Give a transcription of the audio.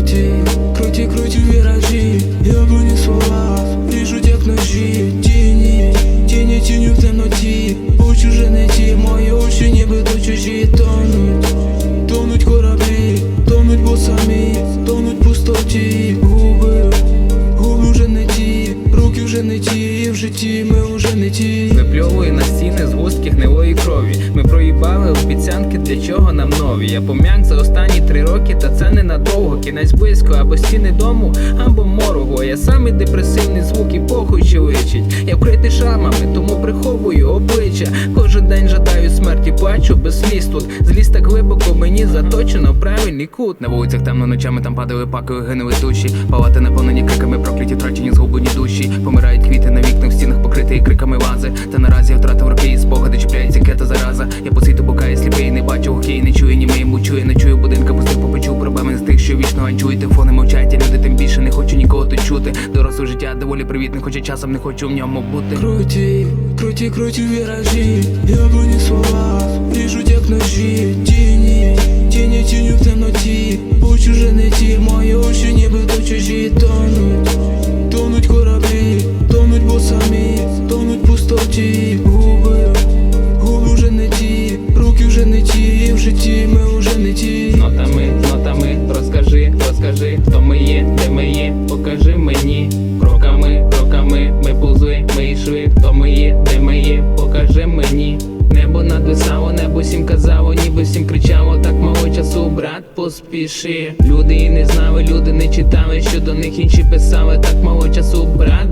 крути, крути, крути виражи Я бы не слова, вижу як ножі Тіні, тіні, тіні в темноті Хочу же найти, мої очі ніби до чужі Тонуть, тонуть кораблі, тонуть бо самі Тонуть пустоті, губи, губи вже не ті Руки вже не ті, в житті ми уже не ті. Випльовує на стіни з густких гнилої крові. Ми проїбали обіцянки, для чого нам нові? Я пом'як Кінець близько, або стіни дому, або моргу. Я самий депресивний звук і похуй чи личить. Я вкритий шрамами, тому приховую обличчя. Кожен день жадаю смерті, плачу без сліз тут. Зліз так глибоко мені заточено правильний кут. На вулицях темно ночами там падали пакою, гинули душі. Палати наповнені криками, прокляті трачені згублені душі. Помирають квіти на вікнах, в стінах покриті криками вази. Та наразі я втратив роки і спогади, чіпляється кета зараза. Я по світу вічно. Телефони мовчать, і люди тим більше не хочу нікого тут чути. Доросле життя доволі привітне, хоча часом не хочу в ньому бути. Круті, круті, круті віражі, яблуні слова, ріжуть як ножі, тіні, тіні, тіню в темноті, очі вже не ті, мої очі нібито чужі тонуть, тонуть кораблі, тонуть бо самі, тонуть пустоті, губи, губи вже не ті, руки вже не ті, в житті покажи мені. Кроками, кроками, ми пузли, ми йшли, хто ми є, де ми є, покажи мені. Небо надвисало, небо всім казало, ніби всім кричало, так мало часу, брат, поспіши. Люди і не знали, люди не читали, що до них інші писали, так мало часу, брат,